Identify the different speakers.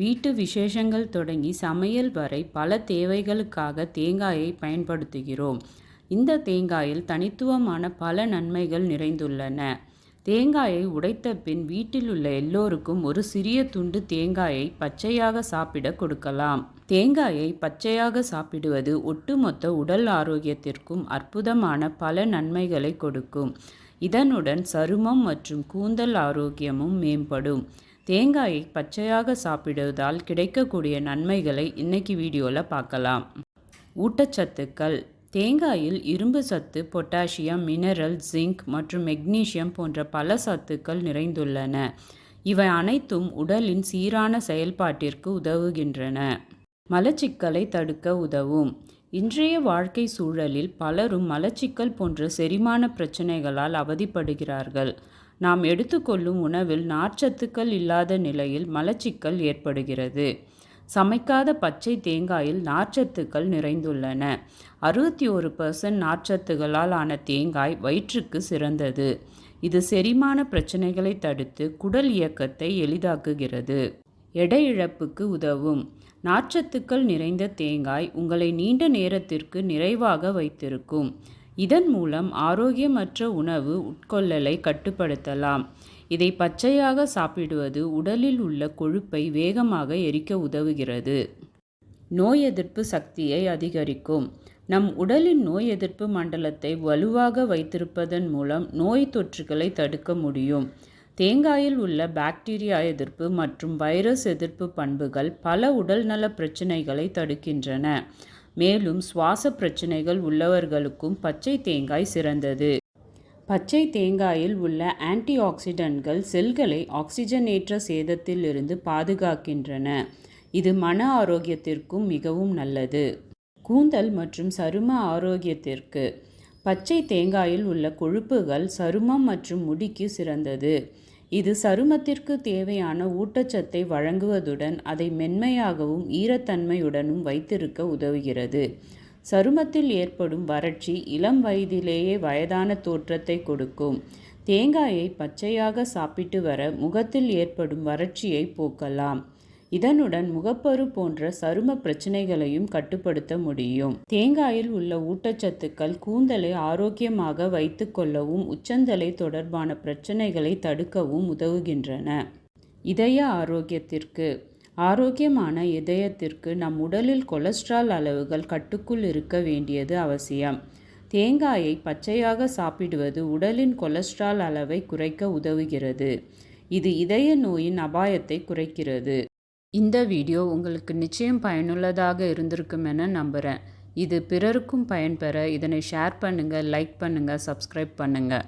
Speaker 1: வீட்டு விசேஷங்கள் தொடங்கி சமையல் வரை பல தேவைகளுக்காக தேங்காயை பயன்படுத்துகிறோம். இந்த தேங்காயில் தனித்துவமான பல நன்மைகள் நிறைந்துள்ளன. தேங்காயை உடைத்த பின் வீட்டில் உள்ள எல்லோருக்கும் ஒரு சிறிய துண்டு தேங்காயை பச்சையாக சாப்பிட கொடுக்கலாம். தேங்காயை பச்சையாக சாப்பிடுவது ஒட்டுமொத்த உடல் ஆரோக்கியத்திற்கும் அற்புதமான பல நன்மைகளை கொடுக்கும். இதனுடன் சருமம் மற்றும் கூந்தல் ஆரோக்கியமும் மேம்படும். தேங்காயை பச்சையாக சாப்பிடுவதால் கிடைக்கக்கூடிய நன்மைகளை இன்னைக்கு வீடியோவில் பார்க்கலாம். ஊட்டச்சத்துக்கள். தேங்காயில் இரும்பு சத்து பொட்டாசியம் மினரல் ஜிங்க் மற்றும் மெக்னீசியம் போன்ற பல சத்துக்கள் நிறைந்துள்ளன. இவை அனைத்தும் உடலின் சீரான செயல்பாட்டிற்கு உதவுகின்றன. மலச்சிக்கலை தடுக்க உதவும். இன்றைய வாழ்க்கை சூழலில் பலரும் மலச்சிக்கல் போன்ற செரிமான பிரச்சனைகளால் அவதிப்படுகிறார்கள். நாம் எடுத்துக்கொள்ளும் உணவில் நார்ச்சத்துக்கள் இல்லாத நிலையில் மலச்சிக்கல் ஏற்படுகிறது. சமைக்காத பச்சை தேங்காயில் நார்ச்சத்துக்கள் நிறைந்துள்ளன. அறுபத்தி ஒரு பர்சன்ட் நார்ச்சத்துகளால் ஆன தேங்காய் வயிற்றுக்கு சிறந்தது. இது செரிமான பிரச்சனைகளை தடுத்து குடல் இயக்கத்தை எளிதாக்குகிறது. எடை இழப்புக்கு உதவும். நார்ச்சத்துக்கள் நிறைந்த தேங்காய் உங்களை நீண்ட நேரத்திற்கு நிறைவாக வைத்திருக்கும். இதன் மூலம் ஆரோக்கியமற்ற உணவு உட்கொள்ளலை கட்டுப்படுத்தலாம். இதை பச்சையாக சாப்பிடுவது உடலில் உள்ள கொழுப்பை வேகமாக எரிக்க உதவுகிறது. நோய் எதிர்ப்பு சக்தியை அதிகரிக்கும். நம் உடலின் நோய் எதிர்ப்பு மண்டலத்தை வலுவாக வைத்திருப்பதன் மூலம் நோய் தொற்றுகளை தடுக்க முடியும். தேங்காயில் உள்ள பாக்டீரியா எதிர்ப்பு மற்றும் வைரஸ் எதிர்ப்பு பண்புகள் பல உடல்நல பிரச்சினைகளை தடுக்கின்றன. மேலும் சுவாச பிரச்சனைகள் உள்ளவர்களுக்கும் பச்சை தேங்காய் சிறந்தது. பச்சை தேங்காயில் உள்ள ஆன்டி ஆக்சிடென்ட்கள் செல்களை ஆக்சிஜனேற்ற சேதத்திலிருந்து பாதுகாக்கின்றன. இது மன ஆரோக்கியத்திற்கும் மிகவும் நல்லது. கூந்தல் மற்றும் சரும ஆரோக்கியத்திற்கு பச்சை தேங்காயில் உள்ள கொழுப்புகள் சருமம் மற்றும் முடிக்கு சிறந்தது. இது சருமத்திற்கு தேவையான ஊட்டச்சத்தை வழங்குவதுடன் அதை மென்மையாகவும் ஈரத்தன்மையுடனும் வைத்திருக்க உதவுகிறது. சருமத்தில் ஏற்படும் வறட்சி இளம் வயதிலேயே வயதான தோற்றத்தை கொடுக்கும். தேங்காயை பச்சையாக சாப்பிட்டு வர முகத்தில் ஏற்படும் வறட்சியை போக்கலாம். இதனுடன் முகப்பரு போன்ற சரும பிரச்சனைகளையும் கட்டுப்படுத்த முடியும். தேங்காயில் உள்ள ஊட்டச்சத்துக்கள் கூந்தலை ஆரோக்கியமாக வைத்துக்கொள்ளவும் உச்சந்தலை தொடர்பான பிரச்சனைகளை தடுக்கவும் உதவுகின்றன. இதய ஆரோக்கியத்திற்கு ஆரோக்கியமான இதயத்திற்கு நம் உடலில் கொலஸ்ட்ரால் அளவுகள் கட்டுக்குள் இருக்க வேண்டியது அவசியம். தேங்காயை பச்சையாக சாப்பிடுவது உடலின் கொலஸ்ட்ரால் அளவை குறைக்க உதவுகிறது. இது இதய நோயின் அபாயத்தை குறைக்கிறது. இந்த வீடியோ உங்களுக்கு நிச்சயம் பயனுள்ளதாக இருந்திருக்கும் என நம்புகிறேன் இது பிறருக்கும் பயன்பெற இதனை ஷேர் பண்ணுங்கள் லைக் பண்ணுங்கள் சப்ஸ்கிரைப் பண்ணுங்கள்